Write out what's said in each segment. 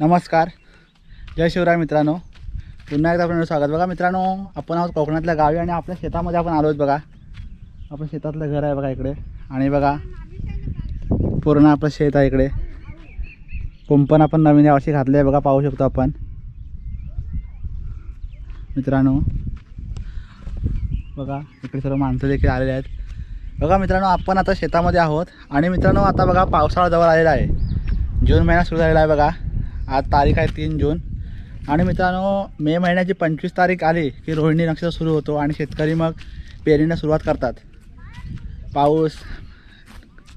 नमस्कार. जय शिवराय मित्रांनो. पुन्हा एकदा आपण स्वागत. बघा मित्रांनो आपण आहोत कोकणातल्या गावी आणि आपल्या शेतामध्ये आपण आलो बघा. आपलं शेतातलं घर आहे बघा इकडे. आणि बघा पूर्ण आपलं शेत आहे इकडे. कुंपण आपण नवीन यावर्षी घातले आहे बघा पाहू शकतो आपण. मित्रांनो बघा इकडे सर्व माणसं देखील आलेले आहेत. बघा मित्रांनो आपण आता शेतामध्ये आहोत. आणि मित्रांनो आता बघा पावसाळा जवळ आलेला आहे. जून महिना सुरू झालेला आहे बघा. आज तारीख आहे तीन जून. आणि मित्रांनो मे महिन्याची पंचवीस तारीख आली की रोहिणी नक्षत्र सुरू होतो आणि शेतकरी मग पेरणीला सुरुवात करतात. पाऊस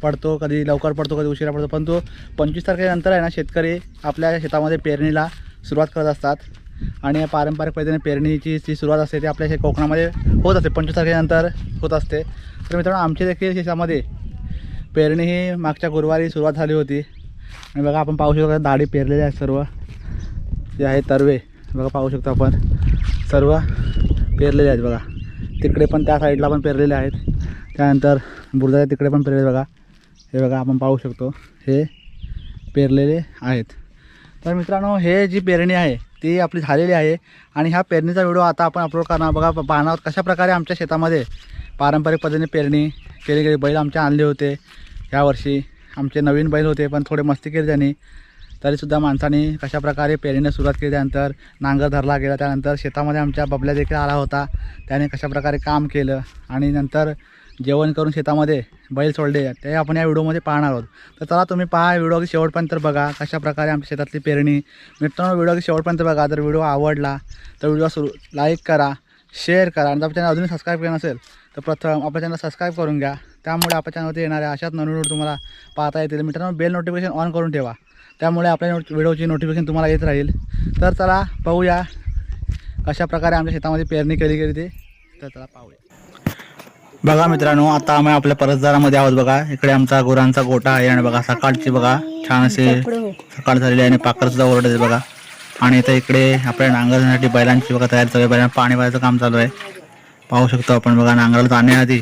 पडतो कधी लवकर पडतो कधी उशिरा पडतो पण तो पंचवीस तारखेनंतर आहे ना शेतकरी आपल्या शेतामध्ये पेरणीला सुरुवात करत असतात. आणि या पारंपरिक पद्धतीने पेरणीची जी सुरुवात असते ती आपल्या कोकणामध्ये होत असते. पंचवीस तारखेनंतर होत असते. तर मित्रांनो आमच्या देखील शेतामध्ये पेरणी ही मागच्या गुरुवारी सुरुवात झाली होती. आणि बघा आपण पाहू शकतो दाढी पेरलेले आहेत सर्व. जे आहे तरवे. बघा पाहू शकतो आपण. सर्व पेरलेले आहेत बघा. तिकडे पण त्या साईडला पण पेरलेले आहेत. त्यानंतर बुरजाच्या तिकडे पण पेरलेले बघा. हे बघा आपण पाहू शकतो. हे पेरलेले आहेत. तर मित्रांनो हे जी पेरणी आहे ती आपली झालेली आहे. आणि ह्या पेरणीचा व्हिडिओ आता आपण अपलोड करणार. बघा पाहणार आहोत आमच्या शेतामध्ये पारंपरिक पद्धतीने पेरणी केली गेली. बैल आमचे आणले होते ह्या वर्षी. आमचे नवीन बैल होते पण थोडे मस्ती केली त्यांनी. तरीसुद्धा माणसाने कशाप्रकारे पेरणीला सुरुवात केली त्यानंतर नांगर धरला गेला त्यानंतर शेतामध्ये आमच्या बबल्या देखील आला होता. त्याने कशाप्रकारे काम केलं आणि नंतर जेवण करून शेतामध्ये बैल सोडले ते आपण या व्हिडिओमध्ये पाहणार आहोत. तर चला तुम्ही पहा व्हिडिओ की शेवटपर्यंत बघा कशाप्रकारे आमच्या शेतातली पेरणी. मित्रांनो व्हिडिओ की शेवटपर्यंत बघा. जर व्हिडिओ आवडला तर व्हिडिओ सुरू लाईक करा शेअर करा. आणि जर चॅनल अजूनही सबस्क्राईब केलं नसेल तर प्रथम आपल्या चॅनल सबस्क्राईब करून घ्या. त्यामुळे आपल्या चॅनलवरती येणाऱ्या अशाच नवीन व्हिडिओ तुम्हाला पाहता येतील. मित्रांनो बेल नोटिफिकेशन ऑन करून ठेवा. त्यामुळे आपल्या नोट व्हिडिओची नोटिफिकेशन तुम्हाला येत राहील. तर चला पाहूया कशाप्रकारे आमच्या शेतामध्ये पेरणी केली गेली ते. तर चला पाहूया. बघा मित्रांनो आता आम्ही आपल्या परसदारामध्ये आहोत बघा. इकडे आमचा गुरांचा गोठा आहे आणि बघा सकाळची बघा छान असे सकाळ झालेली आहे आणि पाकर सुद्धा बघा. आणि इथं इकडे आपल्या नांगरण्यासाठी बैलांची बघा तयारी चालू आहे. बैलांना पाणी भरायचं काम चालू आहे. पाहू शकतो आपण बघा नांगराला जाण्याआधी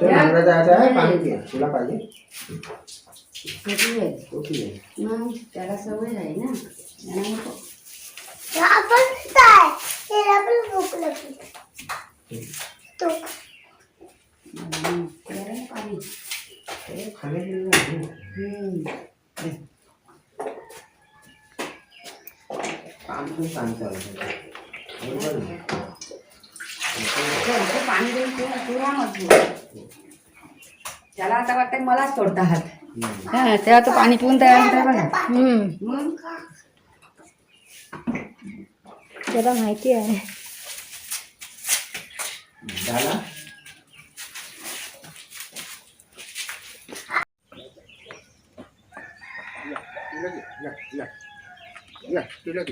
चल मला जायचं आहे पाणी पी तुला पाहिजे. ओके मग त्याला सवय आहे ना. आपण काय? त्याला पण भूक लागली. तो. काम. बरोबर ते पाणी देऊन. त्याला आता वाटतं मलाच सोडता हात. हा तेव्हा तो पाणी पिऊन तयार होता बघा मग त्याला माहिती आहे झाला या, या, या, तुला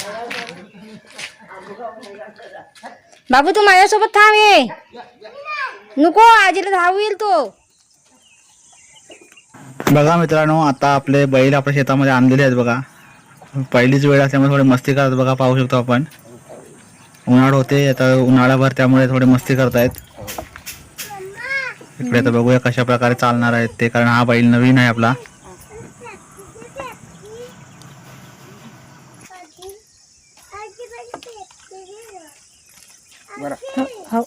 बाबू तू माझ्यासोबत थांब ये. नको आजीला धाव येईल तो. बघा मित्रांनो आता आपले बैल आपल्या शेतामध्ये आणलेले आहेत बघा. पहिलीच वेळ असल्यामुळे थोडी मस्ती करत बघा पाहू शकतो आपण. उन्हाळ होते आता उन्हाळाभर त्यामुळे थोडी मस्ती करतायत. इकडे आता बघूया कशा प्रकारे चालणार आहेत ते कारण हा बैल नवीन आहे आपला. हो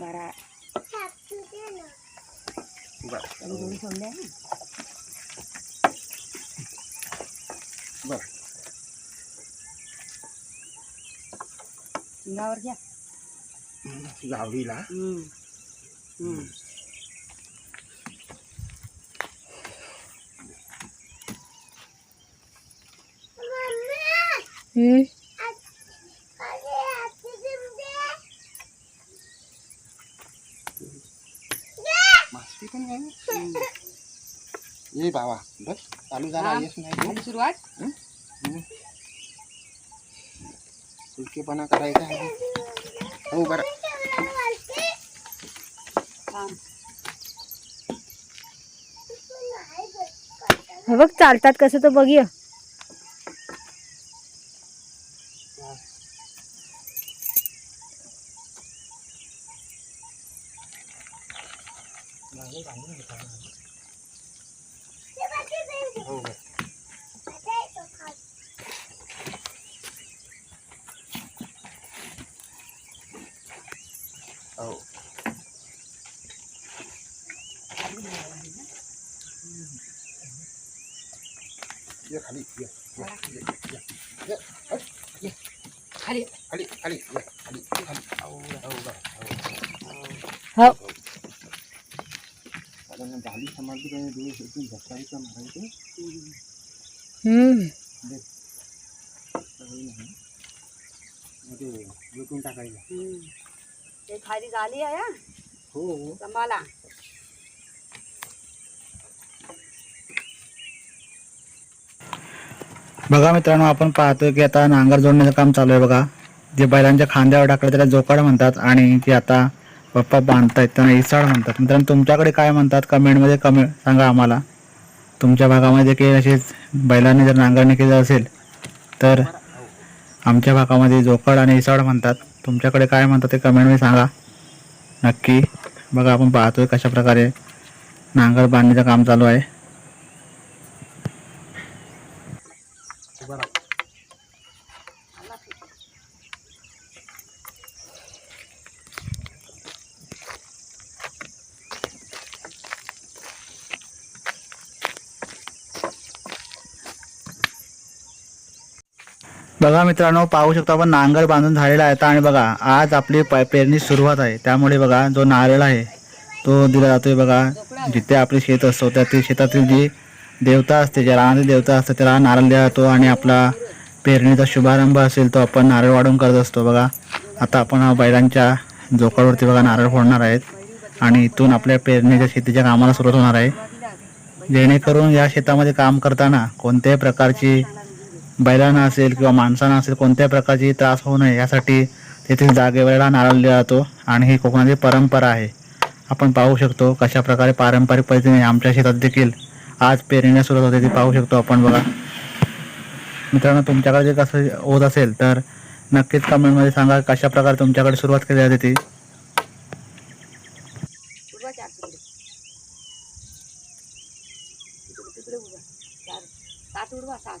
बरा गावर घ्या गावडीला पण आहे. ये बाबा बस. चालू झाला. येस नाही सुरुवात? सुटकेपणा करायचा आहे. हो बरं. हे. बघ चालतात कसं तर बघूया हो बरं हो ये खाली ये ये, ये, ये, ये, अय, ये. खाली खाली खाली ये, खाली खाली हो हो बरं हो कारण झाली समाधी काही दिवस इथून झटकायचं मारायचं हम्म. लुटून टाकायचं. हम्म. ते खाली झाली आहे हा. हो. सांभाळा बघा मित्रांनो आपण पाहतोय की आता नांगर जोडण्याचं काम चालू आहे बघा. जे बैलांच्या खांद्यावर टाकलं त्याला जोकाड म्हणतात आणि जे आता पप्पा बांधतायत त्यांना इसाड म्हणतात. मित्रांनो तुमच्याकडे काय म्हणतात? कमेंटमध्ये कमेंट सांगा आम्हाला. तुमच्या भागामध्ये काही असेच बैलांनी जर नांगरणी केलं असेल तर आमच्या भागामध्ये जोकाड आणि इसाड म्हणतात. तुमच्याकडे काय म्हणतात ते कमेंटमध्ये सांगा. नक्की बघा आपण पाहतोय कशा प्रकारे नांगर बांधणीचं काम चालू आहे. बघा मित्रांनो पाहू शकतो आपण नांगर बांधून झालेला आहे. आणि बघा आज आपली पेरणी सुरुवात आहे. त्यामुळे बघा जो नारळ आहे तो दिला जातोय बघा. जिथे आपले शेत असतो त्या ते शेतातील जी देवता असते ज्या रानातील देवता असते त्याला नारळ दिला जातो आणि आपला पेरणीचा शुभारंभ असेल तो आपण नारळ वाढून करत असतो बघा. आता आपण बैलांच्या जोकावरती बघा नारळ फोडणार आहेत. आणि इथून आपल्या पेरणीच्या शेतीच्या कामाला सुरुवात होणार आहे. जेणेकरून या शेतामध्ये काम करताना कोणत्याही प्रकारची बैलांना असेल किंवा माणसांना असेल कोणत्याही प्रकारची त्रास होऊ नये यासाठी तेथील जागेवेळेला नारळ दिला जातो आणि ही कोकणाची परंपरा आहे. आपण पाहू शकतो कशा प्रकारे पारंपरिक पद्धतीने आमच्या शेतात देखील आज पेरण्या सुरुवात होते ती पाहू शकतो आपण बघा. मित्रांनो तुमच्याकडे जे कसं होत असेल तर नक्कीच कमेंटमध्ये सांगा कशा प्रकारे तुमच्याकडे सुरुवात केली जाते ती उभा चार तिकडे तिकडे तिकडे उभा चार सात उडवा सात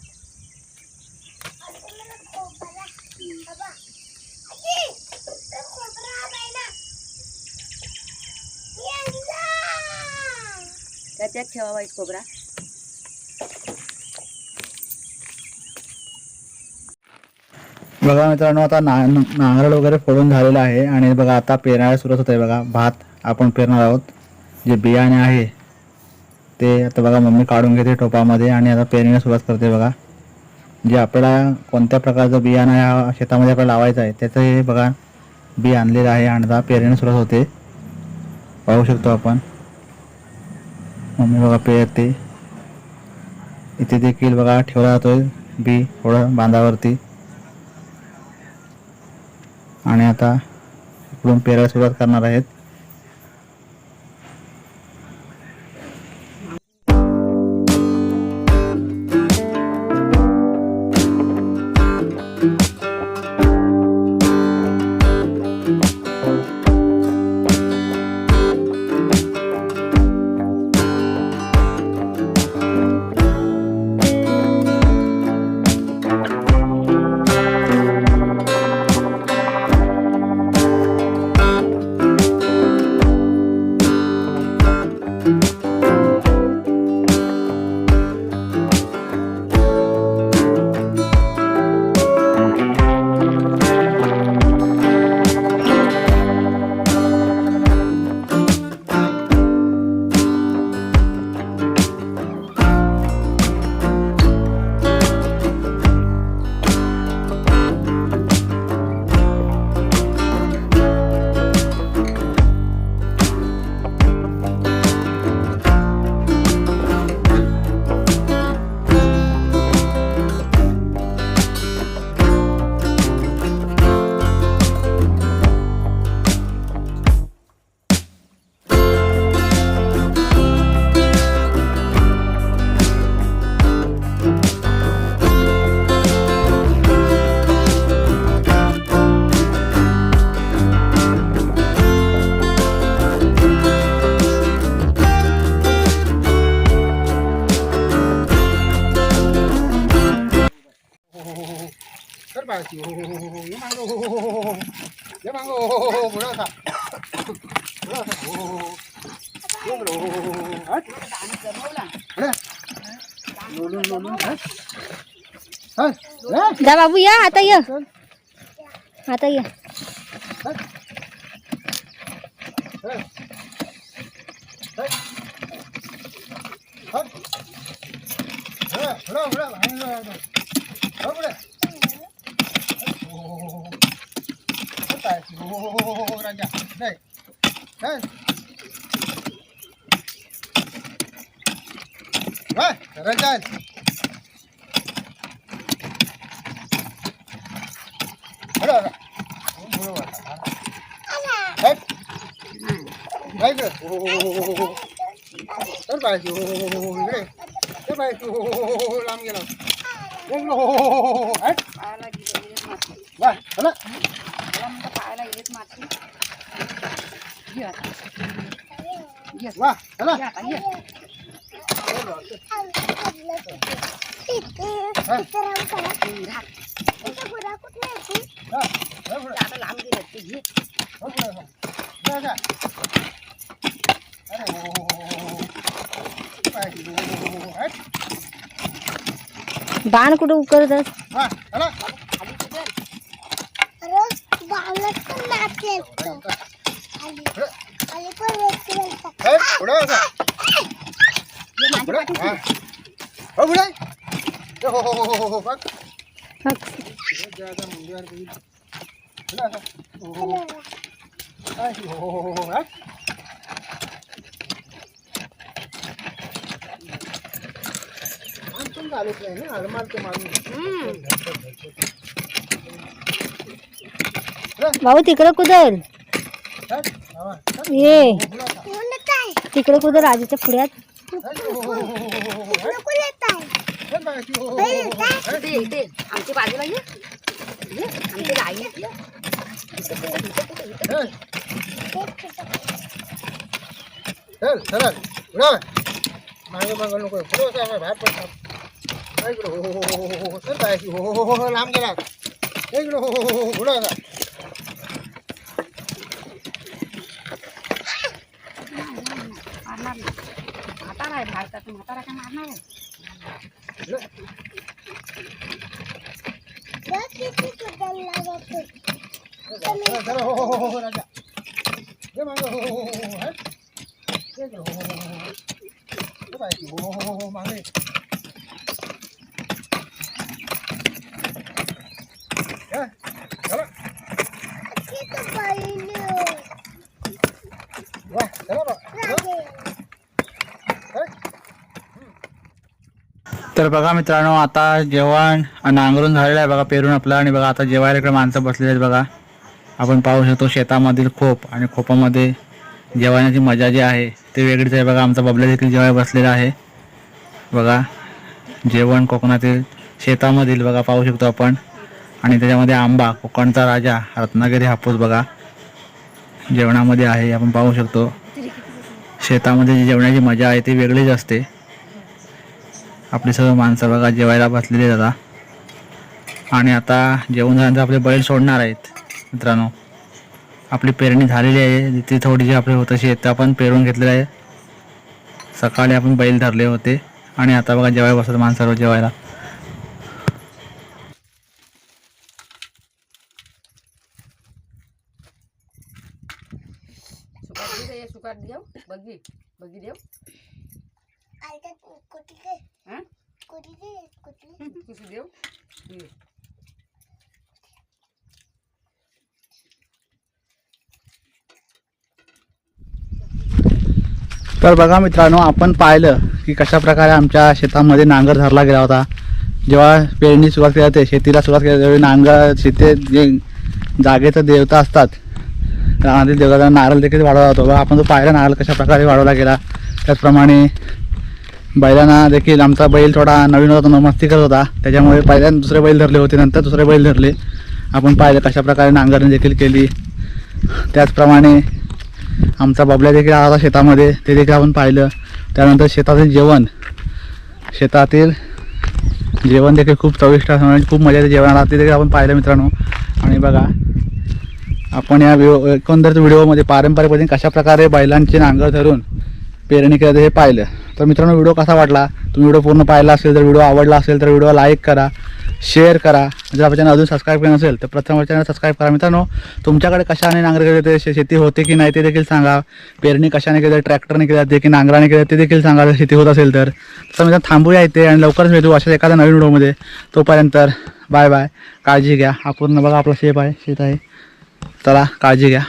त्याच्यात ठेवावा एक खोबरा. बघा मित्रांनो आता ना नांगरड वगैरे फोडून झालेलं आहे आणि बघा आता पेरणायला सुरुवात होत आहे बघा. भात आपण पेरणार आहोत. जे बियाणे आहे ते आता बघा मम्मी काढून घेते टोपामध्ये आणि आता पेरणीला सुरुवात करते बघा. जे आपल्याला कोणत्या प्रकारचं बियाणं या शेतामध्ये आपल्याला लावायचं आहे त्याचं हे बघा. बी आणलेलं आहे आणि आता पेरणीला सुरुवात होते. पाहू शकतो आपण. मम्मी बघा पेरते. इथे देखील बघा ठेवला जातोय बी थोडं बांधावरती. आणि आता इकडून पेरायला सुरुवात करणार आहेत. कर पाहिजे हो हो हो हो ये मागो हो हो हो हो ये मागो हो हो हो पुढं पुढं हो हो हो ये बरं, हो हो हो हो हट. हट. हट. जा बाबू या आता ये आता ये हट. हट. हट. हट. पुढं, पुढं, पुढं. हा, हा, हा. हो, पुढे. हो, हो, हो, हो. हट पायाची. हो, हो, हो, हो, हो, राजा. नाही. हट. वा, सरळ चाल. पुढं, पुढं. पुढं वळा. हट. नाही इकडे. हो, हो, हो, हो, हो. तर पायाची. हो. हो, हो, हो, हो. बाण कुठं उकरत वा, चला. खाली कुठे भाऊ तिकडं कुदल. हा. ये हो. तिकडं कुदल राजाच्या पुढ्यात. हो, हो, हो, हो, हो, हो, हो. हो, हो, हो, हो, हो. आमच्या बाजूला ये आमच्या गाई. चल पुढं मागे मागे नको पुढं बाहेर पडता काय इकडं हो हो हो हो हो हो हो हो हो लांब गेला हे इकडं हो हो हो हो पुढं होता मारणार नाही म्हातारा आहे भारतात म्हातारा काय मारणार आहे बघ किती कुठं लागत आहे. जरा जरा हो हो हो हो हो राजा हे मागं हो हो हो हो हो हट. हो हो हो हो हो हो मागे तर बघा मित्रांनो आता जेवण नांगरून झालेलं आहे बघा पेरून आपलं. आणि बघा आता जेवायला इकडे माणसं बसलेली आहेत बघा. आपण पाहू शकतो शेतामधील खोप आणि खोपामध्ये जेवणाची मजा जी आहे. ते वेगळीच आहे. बघा आमचा बबल्या देखील जेवायला बसलेला आहे. बघा जेवण कोकणातील शेतामधील बघा पाहू शकतो आपण. आणि त्याच्यामध्ये आंबा कोकणचा राजा रत्नागिरी हापूस बघा. जेवणामध्ये आहे आपण पाहू शकतो. शेतामध्ये जी जेवणाची मजा आहे ती वेगळीच असते. आपली सर्व माणसं बघा जेवायला बसलेली जातात आणि आता जेवण झाल्यानंतर आपले बैल सोडणार आहेत मित्रांनो. आपली पेरणी झालेली आहे. ती थोडीशी आपली होतशी आहे ते आपण पेरून घेतलेलं आहे सकाळी आपण बैल धरले होते. आणि आता बघा जेवायला बसत माणसं सर्व जेवायला. देव बघी बघी देव आता कुठे गे? हा कुठे गे? कुठे? कुशी देव हे. तर बघा मित्रांनो आपण पाहिलं की कशा प्रकारे आमच्या शेतामध्ये नांगर धरला गेला होता. जेव्हा पेरणी सुरुवात केली जाते शेतीला सुरुवात केली जाते, त्यावेळी नांगर शेती जे जागेचं देवता असतात रानातील देवताला नारळ देखील वाढवला जातो. बघा आपण तो पाहिला नारळ कशाप्रकारे वाढवला गेला त्याचप्रमाणे बैलांना देखील आमचा बैल थोडा नवीन होता मस्ती करत होता. त्याच्यामुळे पहिल्यांदा दुसरे बैल धरले होते नंतर दुसरे बैल धरले. आपण पाहिलं कशाप्रकारे नांगरणी देखील केली. त्याचप्रमाणे आमचा बबल्या देखील आला होता शेतामध्ये. ते देखील आपण पाहिलं. त्यानंतर शेतातील जेवण. शेतातील जेवण देखील खूप चविष्ट असणार आणि खूप मजा येते जेवणाला ते देखील आपण पाहिलं मित्रांनो. आणि बघा आपण या व्हिडिओ एकंदरीत व्हिडिओमध्ये पारंपरिक पद्धतीने कशा प्रकारे नांगर धरून पेरणी केलं हे पाहिलं. तर मित्रांनो व्हिडिओ कसा वाटला? तुम्ही व्हिडिओ पूर्ण पाहिला असेल तर व्हिडिओ आवडला असेल तर व्हिडिओ लाईक करा. शेअर करा. जर आपल्या चॅनल अजून सबस्क्राईब केलं नसेल तर प्रथम चॅनल सबस्क्राईब करा. मित्रांनो तुमच्याकडे कशाने नांगर केले ते शेती होते की नाही ते देखील सांगा. पेरणी कशाने केली ट्रॅक्टरने केली जाते की नांगराने केली ते देखील सांगा. जर शेती होत असेल तर. तर मित्रांनो थांबूया इथे आणि लवकरच भेटू अशाच एखाद्या नवीन व्हिडिओमध्ये. तोपर्यंत बाय बाय काळजी घ्या. हा पूर्ण बघा आपला शेप आहे शेत आहे. चला काळजी घ्या.